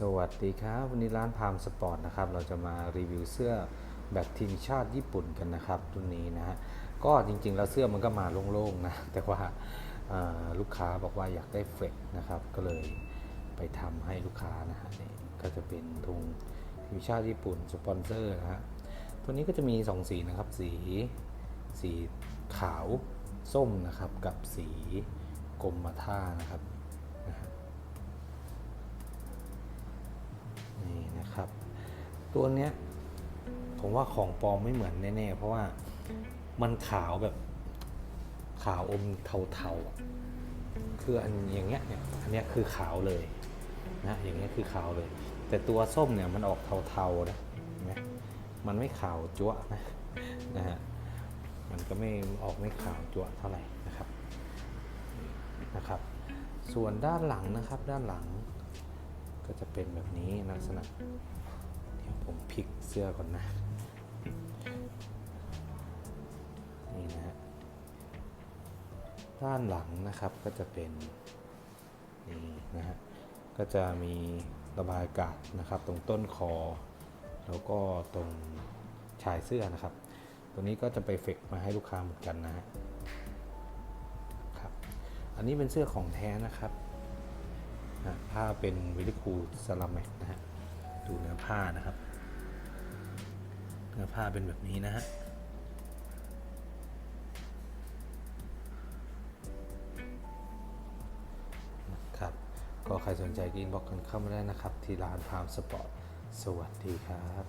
สวัสดีครับ วันนี้ร้านพามสปอร์ตนะครับ เราจะมารีวิวเสื้อแบบทีมชาติญี่ปุ่นกันนะครับตัวนี้นะฮะก็จริงๆ แล้วเสื้อมันก็มาโล่งๆนะ แต่ว่าเอ่อลูกค้าบอกว่าอยากได้เฟรชนะครับ ก็เลยไปทำให้ลูกค้านะฮะนี่ก็จะเป็นธงทีมชาติญี่ปุ่นสปอนเซอร์นะฮะตัวนี้ก็จะมี 2 สีนะครับ สีสีขาวส้มนะครับกับสีกรมท่านะครับนะฮะ นี่นะ ครับ ตัวเนี้ยผมว่าของปลอมไม่เหมือนแน่ๆเพราะว่ามันขาวแบบขาวอมเทาๆคืออันอย่างเงี้ยเนี่ยอันเนี้ยคือขาวเลยนะอย่างเงี้ยคือขาวเลย แต่ตัวส้มเนี่ยมันออกเทาๆนะนไหมมันไม่ขาวจั๊วนะนะฮะมันก็ไม่ออกไม่ขาวจั๊วเท่าไหร่นะครับนะครับ ส่วนด้านหลังนะครับด้านหลัง ก็จะเป็นแบบนี้ลักษณะ เดี๋ยวผมพลิกเสื้อก่อนนะ นี่นะฮะ ด้านหลังนะครับก็จะเป็น นี่นะฮะ ก็จะมีระบายอากาศนะครับ ตรงต้นคอ แล้วก็ตรงชายเสื้อนะครับ ตัวนี้ก็จะไปเฟกมาให้ลูกค้าเหมือนกันนะฮะครับ อันนี้เป็นเสื้อของแท้นะครับ นะผ้าเป็นวิลิคูซาลาแมกนะฮะดูเนื้อผ้านะครับเนื้อผ้าเป็นแบบนี้นะฮะครับก็ใครสนใจก็อินบ็อกกันเข้ามาได้นะครับ ที่ร้านพามสปอร์ต สวัสดีครับ